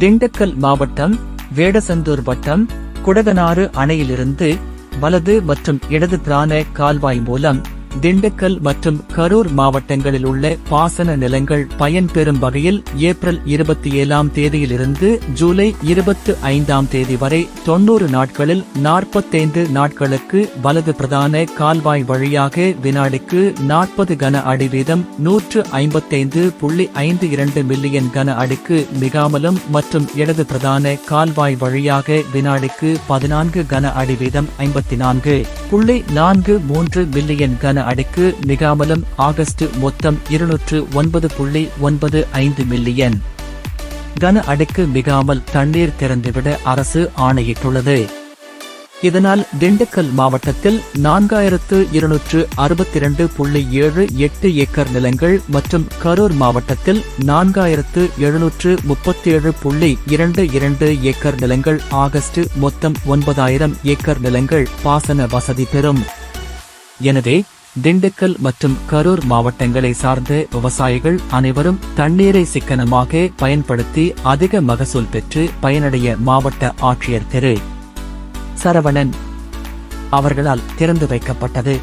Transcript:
திண்டுக்கல் மாவட்டம் வேடசந்தூர் வட்டம் குடகனாறு அணையிலிருந்து வலது மற்றும் இடது பிரான கால்வாய் மூலம் திண்டுக்கல் மற்றும் கரூர் மாவட்டங்களில் உள்ள பாசன நிலங்கள் பயன்பெறும் வகையில் ஏப்ரல் இருபத்தி ஏழாம் தேதியிலிருந்து ஜூலை இருபத்தி ஐந்தாம் தேதி வரை தொன்னூறு நாட்களில் நாற்பத்தைந்து நாட்களுக்கு வலது பிரதான கால்வாய் வழியாக வினாடிக்கு நாற்பது கன அடி வீதம் நூற்று ஐம்பத்தைந்து புள்ளி ஐந்து இரண்டு மில்லியன் கன அடிக்கு மிகாமலும் மற்றும் இடது பிரதான கால்வாய் வழியாக வினாடிக்கு பதினான்கு கன அடி வீதம் ஐம்பத்தி நான்கு புள்ளி நான்கு மூன்று மில்லியன் கன அடிக்கு மிகாமலும் ஆகஸ்ட் மொத்தம் இருநூற்று ஒன்பது புள்ளி ஒன்பது ஐந்து மில்லியன். கன அடிக்கு மிகாமல் தண்ணீர் திறந்துவிட அரசு ஆணையிட்டுள்ளது. இதனால் திண்டுக்கல் மாவட்டத்தில் நான்காயிரத்து இருநூற்று அறுபத்தி இரண்டு புள்ளி ஏழு எட்டு ஏக்கர் நிலங்கள் மற்றும் கரூர் மாவட்டத்தில் நான்காயிரத்து எழுநூற்று முப்பத்தேழு புள்ளி இரண்டு இரண்டு ஏக்கர் நிலங்கள் ஆகஸ்ட் மொத்தம் ஒன்பதாயிரம் ஏக்கர் நிலங்கள் பாசன வசதி பெறும். எனவே திண்டுக்கல் மற்றும் கரூர் மாவட்டங்களை சார்ந்த விவசாயிகள் அனைவரும் தண்ணீரை சிக்கனமாக பயன்படுத்தி அதிக மகசூல் பெற்று பயனடைய மாவட்ட ஆட்சியர் திரு. சரவணன் அவர்களால் திறந்து வைக்கப்பட்டது.